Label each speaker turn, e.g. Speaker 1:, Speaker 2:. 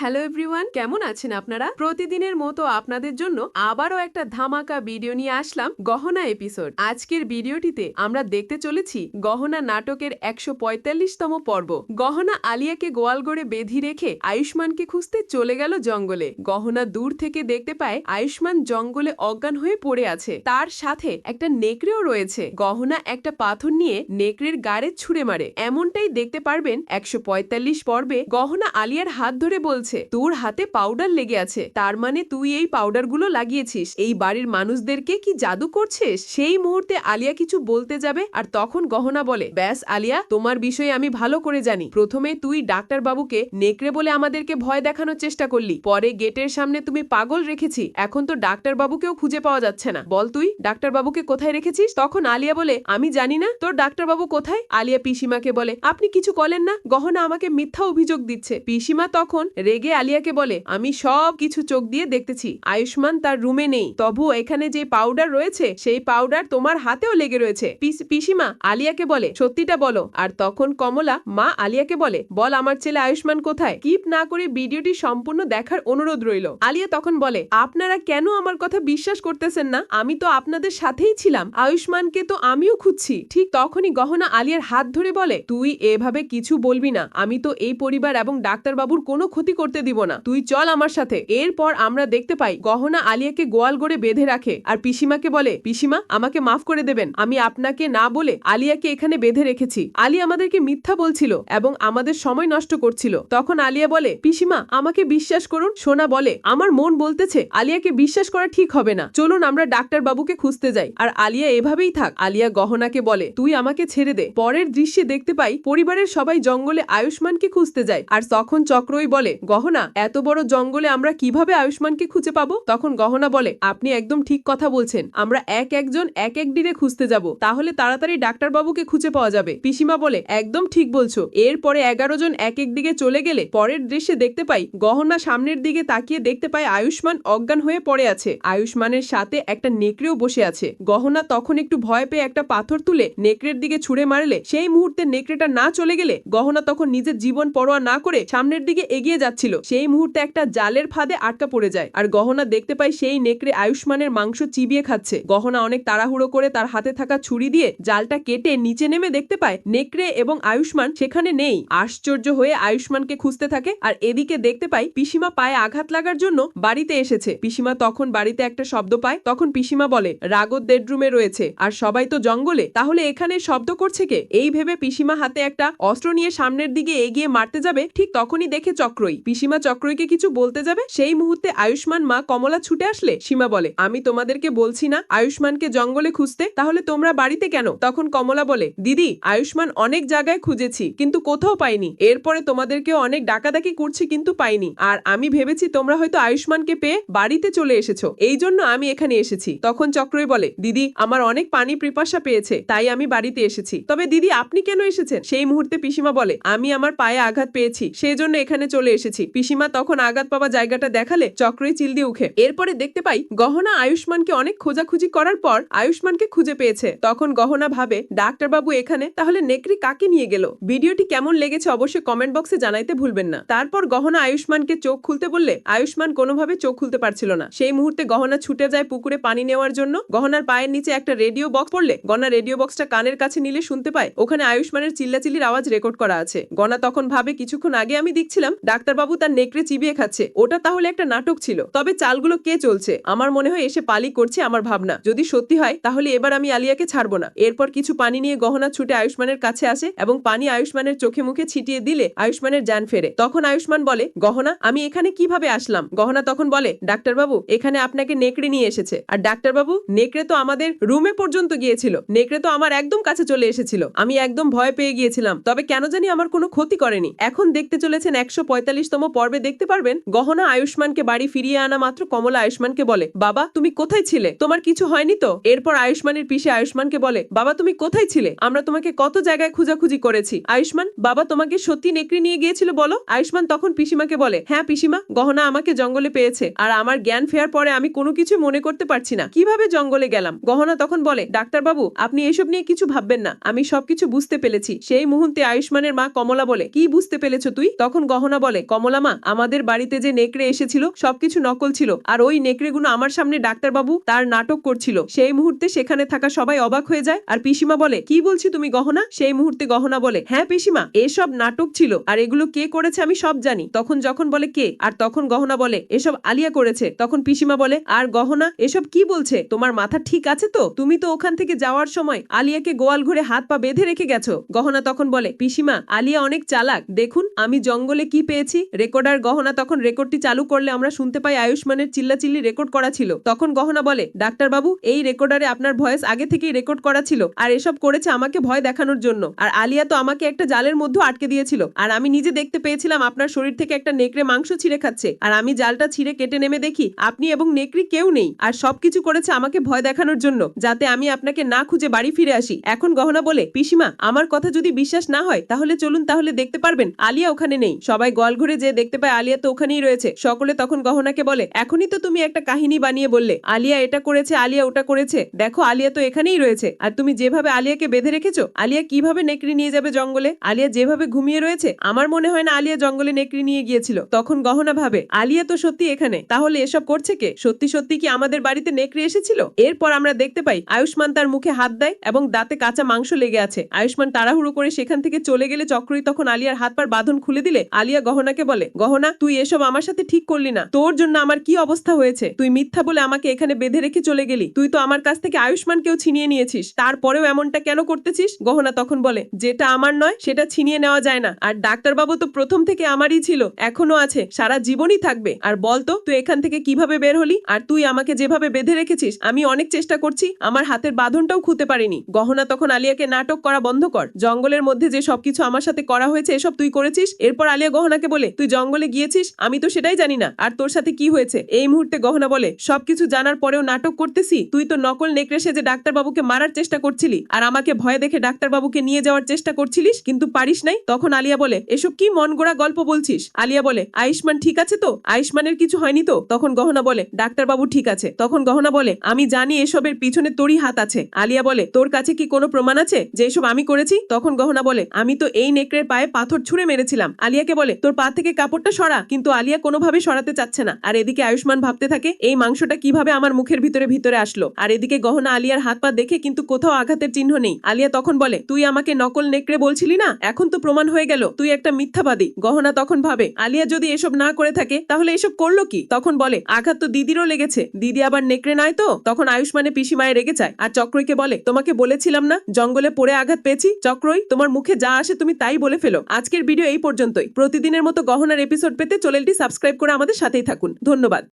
Speaker 1: Hello everyone কেমন আছেন আপনারা? প্রতিদিনের মতো আপনাদের জন্য আবারও একটা ধামাকা ভিডিও নিয়ে আসলাম, গহনা এপিসোড আজকের ভিডিওটিতে আমরা দেখতে চলেছি গহনা নাটকের একশো পঁয়তাল্লিশতম পর্ব। গহনা আলিয়াকে গোয়ালগড়ে বেঁধি রেখে আয়ুষ্মানকে খুঁজতে চলে গেল জঙ্গলে। গহনা দূর থেকে দেখতে পায় আয়ুষ্মান জঙ্গলে অজ্ঞান হয়ে পড়ে আছে। তার সাথে একটা নেকড়েও রয়েছে। গহনা একটা পাথর নিয়ে নেকড়ের গাড়ে ছুঁড়ে মারে। এমনটাই দেখতে পারবেন একশো পঁয়তাল্লিশ পর্বে গহনা আলিয়ার হাত ধরে বলছে তোর হাতে পাউডার লেগে আছে, তার মানে তুই এই পাউডারগুলো লাগিয়েছিস। এই বাড়ির মানুষদেরকে কি জাদু করছিস? সেই মুহূর্তে আলিয়া কিছু বলতে যাবে আর তখন গহনা বলে, ব্যাস আলিয়া, তোমার বিষয়ে আমি ভালো করে জানি। প্রথমে তুই ডাক্তার বাবুকে নেকড়ে বলে আমাদেরকে ভয় দেখানোর চেষ্টা করলি। পরে গেটের সামনে তুমি পাগল রেখেছি। এখন তো ডাক্তার বাবুকেও খুঁজে পাওয়া যাচ্ছে না। বল তুই ডাক্তার বাবুকে কোথায় রেখেছিস? তখন আলিয়া বলে, আমি জানি না, তোর ডাক্তার বাবু কোথায়? আলিয়া পিসিমাকে বলে, আপনি কিছু করেন না, গহনা আমাকে মিথ্যা অভিযোগ দিচ্ছে। পিসিমা তখন রেগে আলিয়াকে বলে, আমি সব কিছু চোখ দিয়ে দেখতেছি। আয়ুষ্মান তার রুমে নেই। তবু এখানে যে পাউডার রয়েছে, সেই পাউডার তোমার হাতেও লেগে রয়েছে। পিসিমা আলিয়াকে বলে, সত্যিটা বলো। আর তখন কমলা মা আলিয়াকে বলে, বল, আমার ছেলে আয়ুষ্মান কোথায়? কিপ না করে ভিডিওটি সম্পূর্ণ দেখার অনুরোধ রইল। আলিয়া তখন বলে, আপনারা কেন আমার কথা বিশ্বাস করতেছেন না? আমি তো আপনাদের সাথেই ছিলাম। আয়ুষ্মানকে তো আমিও খুঁজছি। ঠিক তখনই গহনা আলিয়ার হাত ধরে বলে, তুই এভাবে কিছু বলবি না। আমি তো এই পরিবার এবং ডাক্তারবাবুর কোনো ক্ষতি করতে দিব না। তুই চল আমার সাথে। এরপর আমরা দেখতে পাই, গহনা আলিয়াকে গোয়াল গড়ে বেঁধে রাখে আর পিসিমাকে বলে, পিসিমা, আমাকে মাফ করে দেবেন। আমি আপনাকে না বলে আলিয়াকে এখানে বেঁধে রেখেছি। আলী আমাদেরকে মিথ্যা বলছিল এবং আমাদের সময় নষ্ট করছিল। তখন আলিয়া বলে, পিসিমা, আমাকে বিশ্বাস করুন। সোনা বলে, আমার মন বলতেছে আলিয়াকে বিশ্বাস করা ঠিক হবে না। চলুন আমরা ডাক্তার বাবুকে খুঁজতে যাই। আর আলিয়া এভাবেই থাক। আলিয়া গহনাকে বলে, তুই আমাকে ছেড়ে দে। পরের দৃশ্যে দেখতে পাই, পরিবারের সবাই জঙ্গলে আয়ুষ্মানকে খুঁজতে যায়। আর তখন চক্রই বলে গহনা, এত বড় জঙ্গলে আমরা কীভাবে আয়ুষ্মানকে খুঁজে পাবো? তখন গহনা বলে, আপনি একদম ঠিক কথা বলছেন। আমরা এক একজন এক এক দিনে খুঁজতে যাব। তাহলে তাড়াতাড়ি ডাক্তার বাবুকে খুঁজে পাওয়া যাবে। পিসিমা বলে, একদম ঠিক বলছো। এরপরে এগারো জন এক এক দিকে চলে গেলে পরের দৃশ্যে দেখতে পাই, গহনা সামনের দিকে তাকিয়ে দেখতে পাই আয়ুষ্মান অজ্ঞান হয়ে পড়ে আছে। আয়ুষ্মানের সাথে একটা নেকড়েও বসে আছে। গহনা তখন একটু ভয় পেয়ে একটা পাথর তুলে নেকড়ের দিকে ছুঁড়ে মারলে সেই মুহূর্তে নেকড়েটা না চলে গেলে গহনা তখন নিজের জীবন পরোয়া না করে সামনের দিকে এগিয়ে যাচ্ছিল। সেই মুহূর্তে একটা জালের ফাঁদে আটকা পড়ে যায় আর গহনা দেখতে পাই সেই নেকড়ে আয়ুষ্মানের মাংস চিবিয়ে খাচ্ছে। গহনা অনেক তাড়াহুড়ো করে তার হাতে থাকা ছুরি দিয়ে জালটা কেটে নিচে নেমে দেখতে পায় নেকড়ে এবং আয়ুষ্মান সেখানে নেই। আশ্চর্য হয়ে আয়ুষ্মানকে খুঁজতে থাকে আর এদিকে দেখতে পাই পিসিমা পায়ে আঘাত লাগার জন্য বাড়িতে এসেছে। পিসিমা তখন বাড়িতে একটা শব্দ পায়, তখন পিসিমা বলে রাগত বেডরুমে রয়েছে আর সবাই তো জঙ্গলে, তাহলে এখানে শব্দ করছে কে? এই ভেবে পিসিমা হাতে একটা অস্ত্র নিয়ে সামনের দিকে এগিয়ে মারতে যাবে, ঠিক তখনই দেখে চক্রই। পিসিমা চক্রইকে কিছু বলতে যাবে? সেই মুহূর্তে আয়ুষ্মান মা কমলা ছুটে আসলে। সীমা বলে, আমি তোমাদেরকে বলছি না, আয়ুষ্মানকে জঙ্গলে খুঁজতে। তাহলে তোমরা বাড়িতে কেন? তখন কমলা বলে, দিদি, আয়ুষ্মান অনেক জায়গায় খুঁজেছি, কিন্তু কোথাও পাইনি। এরপরে তোমাদেরকেও অনেক ডাকাডাকি করছি, কিন্তু পাইনি। আর আমি ভেবেছি তোমরা হয়তো আয়ুষ্মানকে পেয়ে বাড়িতে চলে এসেছ। এই জন্য আমি এখানে এসেছি। তখন চক্রই বলে, দিদি, আমার অনেক পানি পিপাসা পেয়েছে, তাই আমি বাড়িতে এসেছি। তবে দিদি, আপনি কেন এসেছেন? সেই মুহূর্তে পিসিমা বলে, আমি আমার পায়ে আঘাত পেয়েছি সেই জন্য এখানে চলে এসেছি। পিসিমা তখন আঘাত পাওয়া জায়গাটা দেখালে চক্রই চিল দিয়ে উঠে। এরপরে দেখতে পাই, গহনা আয়ুষ্মানকে অনেক খোঁজাখুঁজি করার পর আয়ুষ্মানকে খুঁজে পেয়েছে। তখন গহনা ভাবে ডাক্তার বাবু এখানে, তাহলে নেকড়ি কাকে নিয়ে গেল? ভিডিওটি কেমন লেগেছে অবশ্যই কমেন্ট বক্সে জানাইতে ভুলবেন না। তারপর গহনা আয়ুষ্মানকে চোখ খুলতে বললে, আয়ুষ্মান কোনোভাবে চোখ খুলতে পারছিল না। সেই মুহূর্তে গহনা ছুটে যায় পুকুরে পানি নেওয়ার জন্য। গহনার পায়ের নিচে একটা রেডিও বক্স পড়লে, গনা রেডিও বক্সটা কানের কাছে নিলে শুনতে পায়। ওখানে আয়ুষ্মানের চিল্লাচিল্লির আওয়াজ রেকর্ড করা আছে। গনা তখন ভাবে, কিছুক্ষণ আগে আমি দেখছিলাম, ডাক্তারবাবু তার নেকড়ে চিবিয়ে খাচ্ছে। ওটা তাহলে একটা নাটক ছিল। তবে চালগুলো কে চলছে? আমার মনে হয় এসে পালি করছে আমার ভাবনা। যদি সত্যি হয়, তাহলে এবার আমি আলিয়াকে ছাড়বো না। এরপর কিছু পানি নিয়ে গহনা ছুটে আয়ুষ্মানের কাছে আসে এবং পানি আয়ুষ্মানের চোখে মুখে ছিটিয়ে দিলে আয়ুষ্মানের যান ফেরে। তখন আয়ুষ্মান বলে, গহনা, আমি এখানে কীভাবে আসলাম? গহনা তখন বলে, ডাক্তারবাবু, এখানে আপনাকে নেকড়ে নিয়ে এসেছে। আর ডাক্তারবাবু, নেকড়ে তো আমাদের রুমে পর্যন্ত গিয়েছিল। নেকড়ে তো আমার একদম কাছে চলে এসেছিল। আমি একদম ভয় পেয়ে গিয়েছিলাম। তবে কেন জানি আমার কোনো ক্ষতি করেনি। এখন দেখতে চলেছেন একশো পঁয়তাল্লিশতম পর্বে দেখতে পারবেন গহনা আয়ুষ্মানকে বাড়ি ফিরিয়ে আনা মাত্র কমলা আয়ুষ্মানকে বলে, বাবা, তুমি কোথায় ছিলে? তোমার কিছু হয়নি তো? এরপর আয়ুষ্মানের পিসে আয়ুষ্মানকে বলে, বাবা, তুমি কোথায় ছিলে? আমরা তোমাকে কত জায়গায় খুঁজাখুঁজি করেছি। আয়ুষ্মান, বাবা তোমাকে সত্যি নেকড়ে নিয়ে গিয়েছিল বলো? আয়ুষ্মান তখন পিসিমাকে বলে হ্যাঁ পিসিমা, গহনা আমাকে জঙ্গলে পেয়েছে। আর আমার জ্ঞান ফেরার পরে আমি কোনো কিছু মনে করতে পারছি না। কীভাবে জঙ্গলে গেলাম? গহনা তখন বলে, ডাক্তারবাবু, আপনি এসব নিয়ে কিছু ভাববেন না। আমি সবকিছু বুঝতে পেরেছি। সেই মুহূর্তে আয়ুষ্মানের মা কমলা বলে, কি বুঝতে পেরেছ তুই? তখন গহনা বলে, কমলা কমলামা আমাদের বাড়িতে যে নেকড়ে এসেছিল, সবকিছু নকল ছিল। আর ওই নেকড়েগুলো আমার সামনে ডাক্তারবাবু তার নাটক করছিল। সেই মুহূর্তে সেখানে থাকা সবাই অবাক হয়ে যায় আর পিসিমা বলে, কি বলছি তুমি গহনা? সেই মুহূর্তে গহনা বলে হ্যাঁ পিসিমা, এসব নাটক ছিল। আর এগুলো কে করেছে আমি সব জানি। তখন যখন বলে, কে? আর তখন গহনা বলে, এসব আলিয়া করেছে। তখন পিসিমা বলে, আর গহনা, এসব কি বলছে? তোমার মাথা ঠিক আছে তো? তুমি তো ওখান থেকে যাওয়ার সময় আলিয়াকে গোয়াল ঘরে হাত পা বেঁধে রেখে গেছো। গহনা তখন বলে, পিসিমা, আলিয়া অনেক চালাক। দেখুন, আমি জঙ্গলে কি পেয়েছি? রেকর্ডার গহনা তখন রেকর্ডটি চালু করলে আমরা শুনতে পাই আয়ুষ্মানের চিল্লাচিল্লি রেকর্ড করা ছিল। তখন গহনা বলে, ডাক্তার বাবু, এই রেকর্ডারে আপনার ভয়েস আগে থেকেই রেকর্ড করা ছিল আর এসব করেছে আমাকে ভয় দেখানোর জন্য। আর আলিয়া তো আমাকে একটা জালের মধ্যে আটকে দিয়েছিল। আর আমি নিজে দেখতে পেয়েছিলাম আপনার শরীর থেকে একটা নেকড়ে মাংস ছিঁড়ে খাচ্ছে। আর আমি জালটা ছিঁড়ে কেটে নেমে দেখি, আপনি এবং নেকড়ি কেউ নেই। আর সবকিছু করেছে আমাকে ভয় দেখানোর জন্য, যাতে আমি আপনাকে না খুঁজে বাড়ি ফিরে আসি। এখন গহনা বলে, পিসিমা, আমার কথা যদি বিশ্বাস না হয়, তাহলে চলুন তাহলে দেখতে পারবেন, আলিয়া ওখানে নেই। সবাই গোয়াল ঘুরে যে দেখতে পায় আলিয়া তো ওখানেই রয়েছে। সকলে তখন গহনাকে বলে, এখনই তো তুমি একটা কাহিনী বানিয়ে বললে। আলিয়া এটা করেছে, আলিয়া ওটা করেছে। দেখো, আলিয়া তো এখানেই রয়েছে। আর তুমি যেভাবে আলিয়াকে বেঁধে রেখেছো, আলিয়া কীভাবে নেকড়ি নিয়ে যাবে জঙ্গলে? আলিয়া যেভাবে ঘুমিয়ে রয়েছে, আমার মনে হয় না আলিয়া জঙ্গলে নেকড়ি নিয়ে গিয়েছিল। তখন গহনা ভাবে, আলিয়া তো সত্যি এখানে। তাহলে এসব করছে কে? সত্যি সত্যি কি আমাদের বাড়িতে নেকড়ি এসেছিল? এরপর আমরা দেখতে পাই, আয়ুষ্মান তার মুখে হাত দেয় এবং দাঁতে কাঁচা মাংস লেগে আছে। আয়ুষ্মান তাড়াহুড়ো করে সেখান থেকে চলে গেলে চক্রই তখন আলিয়ার হাত পার বাঁধন খুলে দিলে, আলিয়া গহনাকে বলে গহনা, তুই এসব আমার সাথে ঠিক করলি না। তোর জন্য আমার কি অবস্থা হয়েছে? তুই মিথ্যা বলে আমাকে এখানে বেঁধে রেখে চলে গেলি। তুই তো আমার কাছ থেকে আয়ুষ্মানকেও ছিনিয়ে নিয়েছিস। তারপরেও এমনটা কেন করতেছিস? গহনা তখন বলে, যেটা আমার নয়, সেটা ছিনিয়ে নেওয়া যায় না। আর ডাক্তারবাবু তো প্রথম থেকে আমারই ছিল, এখনও আছে, সারা জীবনই থাকবে। আর বলতো, তুই এখান থেকে কীভাবে বের হলি? আর তুই আমাকে যেভাবে বেঁধে রেখেছিস, আমি অনেক চেষ্টা করছি, আমার হাতের বাঁধনটাও খুঁতে পারিনি গহনা তখন আলিয়াকে নাটক করা বন্ধ কর। জঙ্গলের মধ্যে যে সবকিছু আমার সাথে করা হয়েছে, এসব তুই করেছিস? এরপর আলিয়া গহনাকে বলে তুই জঙ্গলে গিয়েছিস? আমি তো সেটাই জানি না। আর তোর সাথে কি হয়েছে? এই মুহূর্তে গহনা বলে, সবকিছু জানার পরেও নাটক করতেছি? তুই তো নকল নেকড়ে সেজে ডাক্তারবাবুকে মারার চেষ্টা করছিলি, আর আমাকে ভয় দেখে ডাক্তারবাবুকে নিয়ে যাওয়ার চেষ্টা করছিলিস, কিন্তু পারিস নাই? তখন আলিয়া বলে, এসব কি মন গোড়া গল্প বলছিস? আলিয়া বলে, আয়ুষ্মান ঠিক আছে তো? আয়ুষ্মানের কিছু হয়নি তো? তখন গহনা বলে, ডাক্তারবাবু ঠিক আছে। তখন গহনা বলে, আমি জানি এসবের পিছনে তোরই হাত আছে। আলিয়া বলে, তোর কাছে কি কোনো প্রমাণ আছে যে এসব আমি করেছি? তখন গহনা বলে, আমি তো এই নেকড়ের পায়ে পাথর ছুঁড়ে মেরেছিলাম। আলিয়াকে বলে, তোর পা থেকে কাপড়টা সরা, কিন্তু আলিয়া কোনোভাবে সরাতে চাচ্ছে না। আর এদিকে আয়ুষ্মান ভাবতে থাকে, এই মাংসটা কীভাবে আমার মুখের ভিতরে ভিতরে আসলো? আর এদিকে গহনা আলিয়ার হাত পা দেখে কিন্তু কোথাও আঘাতের চিহ্ন নেই। আলিয়া তখন বলে, তুই আমাকে নকল নেকড়ে বলছিলি না? এখন তো প্রমাণ হয়ে গেল, তুই একটা মিথ্যাবাদী। গহনা তখন ভাবে, আলিয়া যদি এসব না করে থাকে, তাহলে এসব করল কি? তখন বলে, আঘাত তো দিদিরও লেগেছে। দিদি আবার নেকড়ে নয় তো? তখন আয়ুষ্মানে পিসিমায় রেগে যায়, আর চক্রইকে বলে, তোমাকে বলেছিলাম না, জঙ্গলে পড়ে আঘাত পেয়েছি? চক্রই, তোমার মুখে যা আসে তুমি তাই বলে ফেলো। আজকের ভিডিও এই পর্যন্তই। প্রতিদিনের মতো গহনার এপিসোড পেতে চ্যানেলটি সাবস্ক্রাইব করে আমাদের সাথেই থাকুন। ধন্যবাদ।